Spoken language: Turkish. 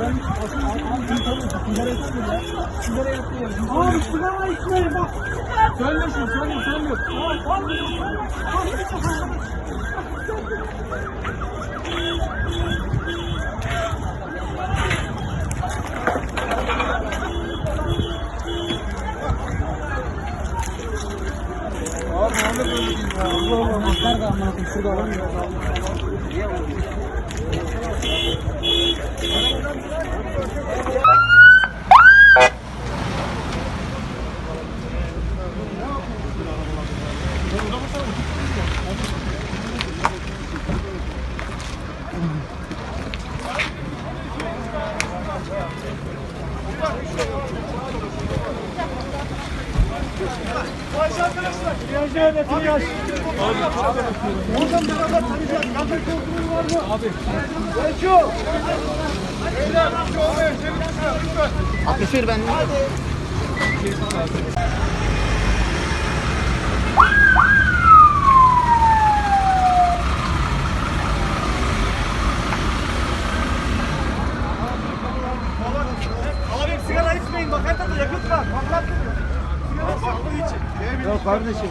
Ben sigara yakmıyor ya. Sigara yakmıyor. Abi sigara içmeyin bak. Söndür şunu söndür söndür. Abi ne değil ya. Allah Allah. Da amına koyayım. Şurada alamıyor. Abi sigara tarafta yakıt var. Patlattırıyor. Sigara için. Ya kardeşim.